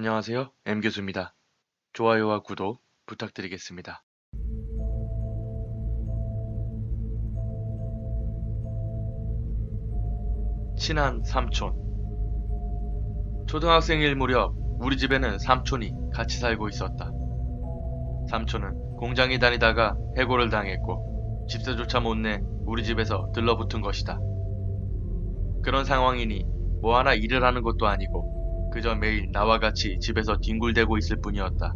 안녕하세요. M교수입니다. 좋아요와 구독 부탁드리겠습니다. 친한 삼촌 초등학생일 무렵 우리 집에는 삼촌이 같이 살고 있었다. 삼촌은 공장에 다니다가 해고를 당했고 집세조차 못 내 우리 집에서 들러붙은 것이다. 그런 상황이니 뭐 하나 일을 하는 것도 아니고 그저 매일 나와 같이 집에서 뒹굴대고 있을 뿐이었다.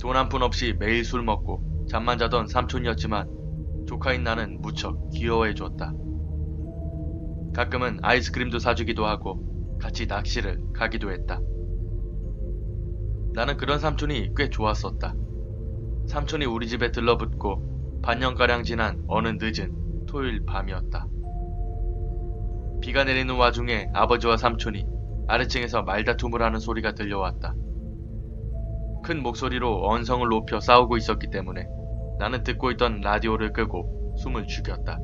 돈 한 푼 없이 매일 술 먹고 잠만 자던 삼촌이었지만 조카인 나는 무척 귀여워해 줬다. 가끔은 아이스크림도 사주기도 하고 같이 낚시를 가기도 했다. 나는 그런 삼촌이 꽤 좋았었다. 삼촌이 우리 집에 들러붙고 반년가량 지난 어느 늦은 토요일 밤이었다. 비가 내리는 와중에 아버지와 삼촌이 아래층에서 말다툼을 하는 소리가 들려왔다. 큰 목소리로 언성을 높여 싸우고 있었기 때문에 나는 듣고 있던 라디오를 끄고 숨을 죽였다.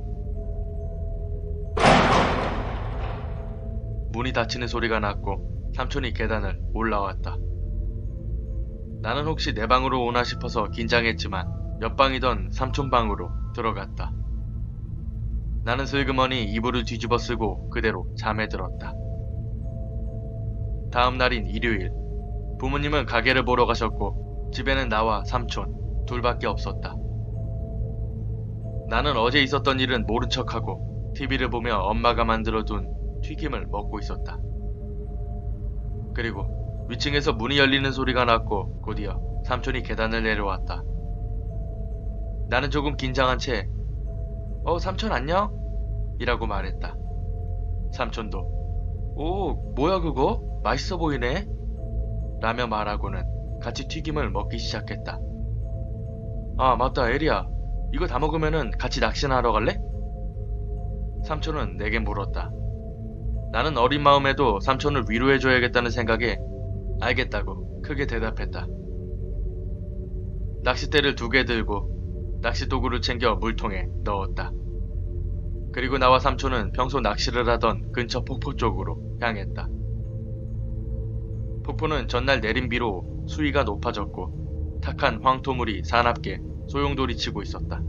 문이 닫히는 소리가 났고 삼촌이 계단을 올라왔다. 나는 혹시 내 방으로 오나 싶어서 긴장했지만 옆방이던 삼촌 방으로 들어갔다. 나는 슬그머니 이불을 뒤집어 쓰고 그대로 잠에 들었다. 다음 날인 일요일, 부모님은 가게를 보러 가셨고 집에는 나와 삼촌 둘밖에 없었다. 나는 어제 있었던 일은 모른 척하고 TV를 보며 엄마가 만들어둔 튀김을 먹고 있었다. 그리고 위층에서 문이 열리는 소리가 났고 곧이어 삼촌이 계단을 내려왔다. 나는 조금 긴장한 채 어, 삼촌 안녕? 이라고 말했다. 삼촌도 오, 뭐야 그거? 맛있어 보이네? 라며 말하고는 같이 튀김을 먹기 시작했다. 아, 맞다, 에리야. 이거 다 먹으면은 같이 낚시나 하러 갈래? 삼촌은 내게 물었다. 나는 어린 마음에도 삼촌을 위로해줘야겠다는 생각에 알겠다고 크게 대답했다. 낚싯대를 두 개 들고 낚시 도구를 챙겨 물통에 넣었다. 그리고 나와 삼촌은 평소 낚시를 하던 근처 폭포 쪽으로 향했다. 폭포는 전날 내린 비로 수위가 높아졌고 탁한 황토물이 사납게 소용돌이 치고 있었다.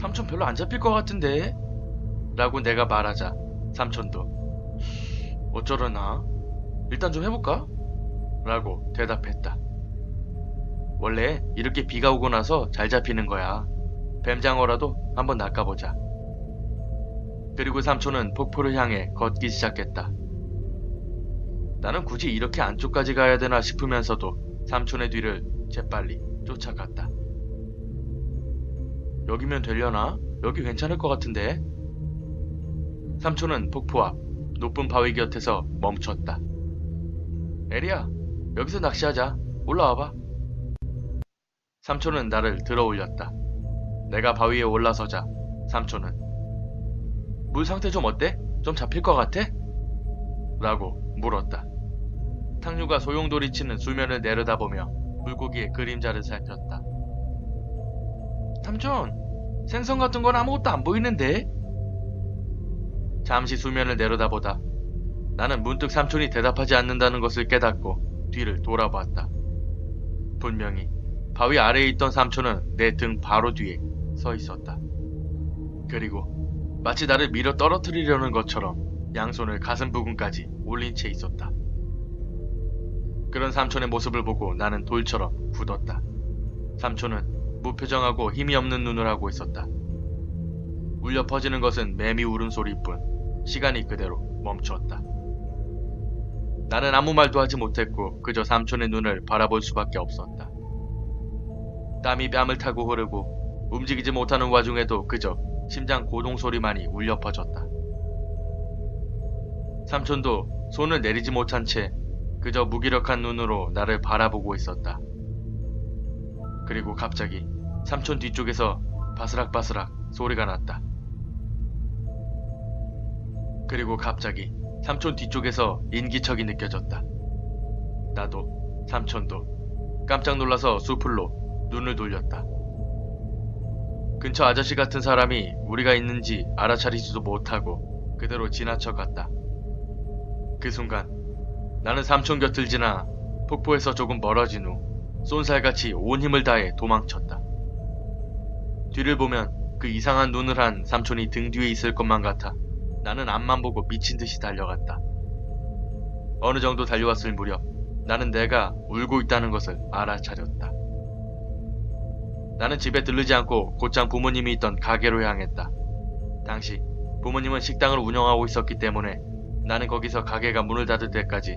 삼촌 별로 안 잡힐 것 같은데? 라고 내가 말하자 삼촌도 어쩌려나? 일단 좀 해볼까? 라고 대답했다. 원래 이렇게 비가 오고 나서 잘 잡히는 거야. 뱀장어라도 한번 낚아보자. 그리고 삼촌은 폭포를 향해 걷기 시작했다. 나는 굳이 이렇게 안쪽까지 가야 되나 싶으면서도 삼촌의 뒤를 재빨리 쫓아갔다. 여기면 되려나? 여기 괜찮을 것 같은데? 삼촌은 폭포 앞 높은 바위 곁에서 멈췄다. 에리야, 여기서 낚시하자. 올라와봐. 삼촌은 나를 들어 올렸다. 내가 바위에 올라서자 삼촌은 물 상태 좀 어때? 좀 잡힐 것 같아? 라고 물었다. 탕류가 소용돌이 치는 수면을 내려다보며 물고기의 그림자를 살폈다. 삼촌, 생선 같은 건 아무것도 안 보이는데? 잠시 수면을 내려다보다 나는 문득 삼촌이 대답하지 않는다는 것을 깨닫고 뒤를 돌아봤다. 분명히 바위 아래에 있던 삼촌은 내 등 바로 뒤에 서 있었다. 그리고 마치 나를 밀어 떨어뜨리려는 것처럼 양손을 가슴 부근까지 올린 채 있었다. 그런 삼촌의 모습을 보고 나는 돌처럼 굳었다. 삼촌은 무표정하고 힘이 없는 눈을 하고 있었다. 울려 퍼지는 것은 매미 울음소리뿐 시간이 그대로 멈추었다. 나는 아무 말도 하지 못했고 그저 삼촌의 눈을 바라볼 수밖에 없었다. 땀이 뺨을 타고 흐르고 움직이지 못하는 와중에도 그저 심장 고동 소리만이 울려 퍼졌다. 삼촌도 손을 내리지 못한 채 그저 무기력한 눈으로 나를 바라보고 있었다. 그리고 갑자기 삼촌 뒤쪽에서 바스락바스락 소리가 났다. 그리고 갑자기 삼촌 뒤쪽에서 인기척이 느껴졌다. 나도 삼촌도 깜짝 놀라서 수풀로 눈을 돌렸다. 근처 아저씨 같은 사람이 우리가 있는지 알아차리지도 못하고 그대로 지나쳐 갔다. 그 순간 나는 삼촌 곁을 지나 폭포에서 조금 멀어진 후 쏜살같이 온 힘을 다해 도망쳤다. 뒤를 보면 그 이상한 눈을 한 삼촌이 등 뒤에 있을 것만 같아 나는 앞만 보고 미친 듯이 달려갔다. 어느 정도 달려왔을 무렵 나는 내가 울고 있다는 것을 알아차렸다. 나는 집에 들르지 않고 곧장 부모님이 있던 가게로 향했다. 당시 부모님은 식당을 운영하고 있었기 때문에 나는 거기서 가게가 문을 닫을 때까지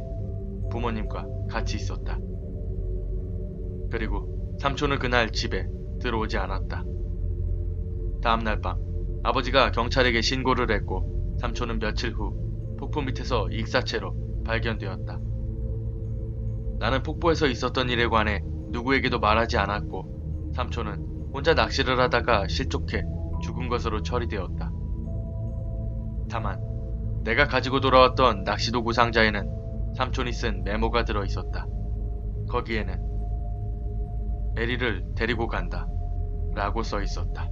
부모님과 같이 있었다. 그리고 삼촌은 그날 집에 들어오지 않았다. 다음날 밤 아버지가 경찰에게 신고를 했고 삼촌은 며칠 후 폭포 밑에서 익사체로 발견되었다. 나는 폭포에서 있었던 일에 관해 누구에게도 말하지 않았고 삼촌은 혼자 낚시를 하다가 실족해 죽은 것으로 처리되었다. 다만 내가 가지고 돌아왔던 낚시도구 상자에는 삼촌이 쓴 메모가 들어 있었다. 거기에는 에리를 데리고 간다. 라고 써 있었다.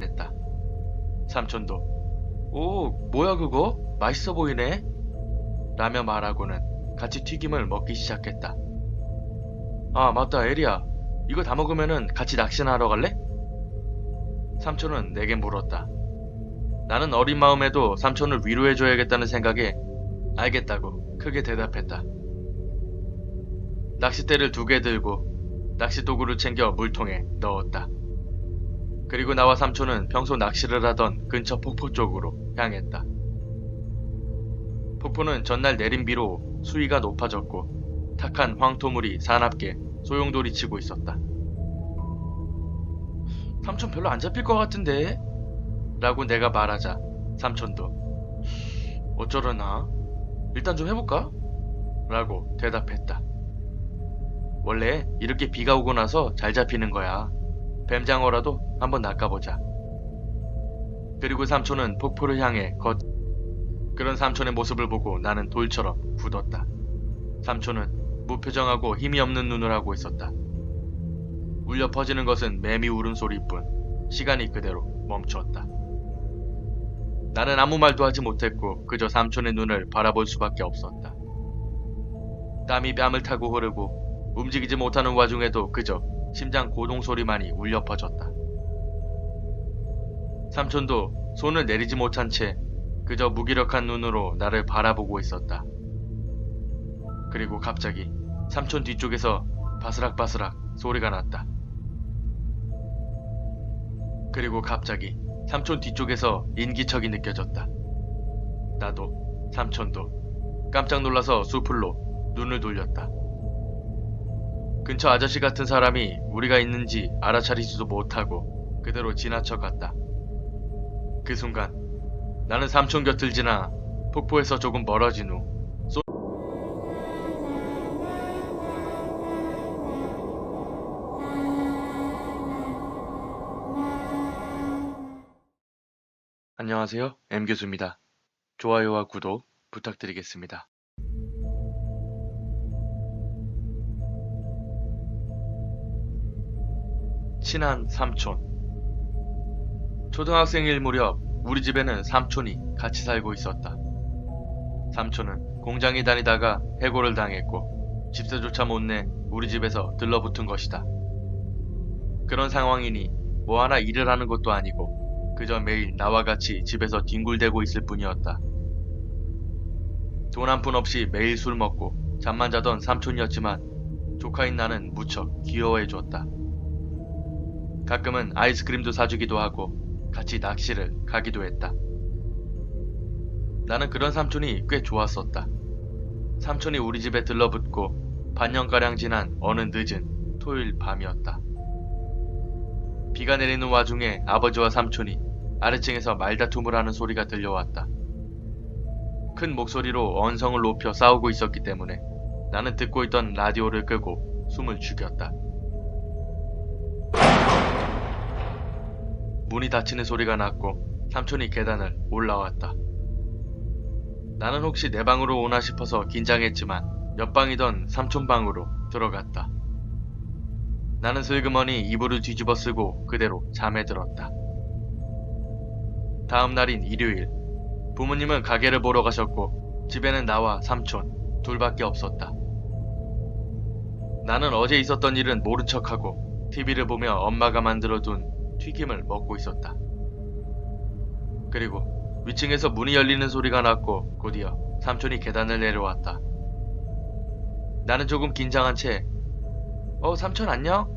됐다. 삼촌도 오 뭐야 그거? 맛있어 보이네? 라며 말하고는 같이 튀김을 먹기 시작했다. 아 맞다 에리야 이거 다 먹으면은 같이 낚시나 하러 갈래? 삼촌은 내게 물었다. 나는 어린 마음에도 삼촌을 위로해줘야겠다는 생각에 알겠다고 크게 대답했다. 낚싯대를 두 개 들고 낚시 도구를 챙겨 물통에 넣었다. 그리고 나와 삼촌은 평소 낚시를 하던 근처 폭포 쪽으로 향했다. 폭포는 전날 내린 비로 수위가 높아졌고 탁한 황토물이 사납게 소용돌이 치고 있었다. 삼촌 별로 안 잡힐 것 같은데? 라고 내가 말하자 삼촌도 어쩌려나? 일단 좀 해볼까? 라고 대답했다. 원래 이렇게 비가 오고 나서 잘 잡히는 거야. 뱀장어라도 한번 낚아보자. 그리고 삼촌은 폭포를 향해 걷 그런 삼촌의 모습을 보고 나는 돌처럼 굳었다. 삼촌은 무표정하고 힘이 없는 눈을 하고 있었다. 울려 퍼지는 것은 매미 울음소리뿐 시간이 그대로 멈추었다. 나는 아무 말도 하지 못했고 그저 삼촌의 눈을 바라볼 수밖에 없었다. 땀이 뺨을 타고 흐르고 움직이지 못하는 와중에도 그저 심장 고동 소리만이 울려 퍼졌다. 삼촌도 손을 내리지 못한 채 그저 무기력한 눈으로 나를 바라보고 있었다. 그리고 갑자기 삼촌 뒤쪽에서 바스락바스락 소리가 났다. 그리고 갑자기 삼촌 뒤쪽에서 인기척이 느껴졌다. 나도 삼촌도 깜짝 놀라서 수풀로 눈을 돌렸다. 근처 아저씨 같은 사람이 우리가 있는지 알아차리지도 못하고 그대로 지나쳐 갔다. 그 순간 나는 삼촌 곁을 지나 폭포에서 조금 멀어진 후 쏘... 안녕하세요. M 교수입니다. 좋아요와 구독 부탁드리겠습니다. 친한 삼촌 초등학생일 무렵 우리 집에는 삼촌이 같이 살고 있었다. 삼촌은 공장에 다니다가 해고를 당했고 집세조차 못 내 우리 집에서 들러붙은 것이다. 그런 상황이니 뭐 하나 일을 하는 것도 아니고 그저 매일 나와 같이 집에서 뒹굴대고 있을 뿐이었다. 돈 한 푼 없이 매일 술 먹고 잠만 자던 삼촌이었지만 조카인 나는 무척 귀여워해 주었다. 가끔은 아이스크림도 사주기도 하고 같이 낚시를 가기도 했다. 나는 그런 삼촌이 꽤 좋았었다. 삼촌이 우리 집에 들러붙고 반년가량 지난 어느 늦은 토요일 밤이었다. 비가 내리는 와중에 아버지와 삼촌이 아래층에서 말다툼을 하는 소리가 들려왔다. 큰 목소리로 언성을 높여 싸우고 있었기 때문에 나는 듣고 있던 라디오를 끄고 숨을 죽였다. 문이 닫히는 소리가 났고 삼촌이 계단을 올라왔다. 나는 혹시 내 방으로 오나 싶어서 긴장했지만 옆방이던 삼촌 방으로 들어갔다. 나는 슬그머니 이불을 뒤집어 쓰고 그대로 잠에 들었다. 다음 날인 일요일, 부모님은 가게를 보러 가셨고 집에는 나와 삼촌 둘밖에 없었다. 나는 어제 있었던 일은 모른 척하고 TV를 보며 엄마가 만들어둔 튀김을 먹고 있었다. 그리고 위층에서 문이 열리는 소리가 났고 곧이어 삼촌이 계단을 내려왔다. 나는 조금 긴장한 채 어, 삼촌 안녕?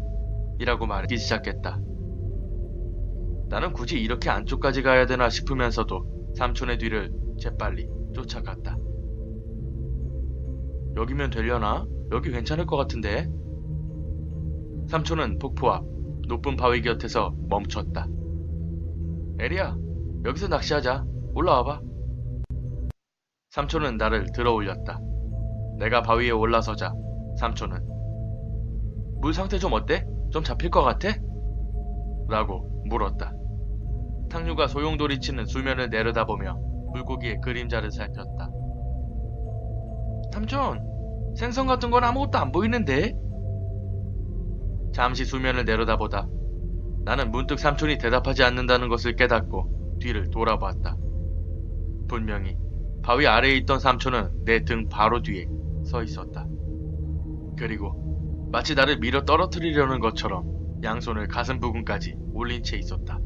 이라고 말하기 시작했다. 나는 굳이 이렇게 안쪽까지 가야 되나 싶으면서도 삼촌의 뒤를 재빨리 쫓아갔다. 여기면 되려나? 여기 괜찮을 것 같은데? 삼촌은 폭포 앞 높은 바위 곁에서 멈췄다. 에리야, 여기서 낚시하자. 올라와봐. 삼촌은 나를 들어 올렸다. 내가 바위에 올라서자 삼촌은 물 상태 좀 어때? 좀 잡힐 것 같아? 라고 물었다. 탕류가 소용돌이 치는 수면을 내려다보며 물고기의 그림자를 살폈다. 삼촌, 생선 같은 건 아무것도 안 보이는데? 잠시 수면을 내려다보다 나는 문득 삼촌이 대답하지 않는다는 것을 깨닫고 뒤를 돌아보았다. 분명히 바위 아래에 있던 삼촌은 내 등 바로 뒤에 서 있었다. 그리고 마치 나를 밀어 떨어뜨리려는 것처럼 양손을 가슴 부근까지 올린 채 있었다.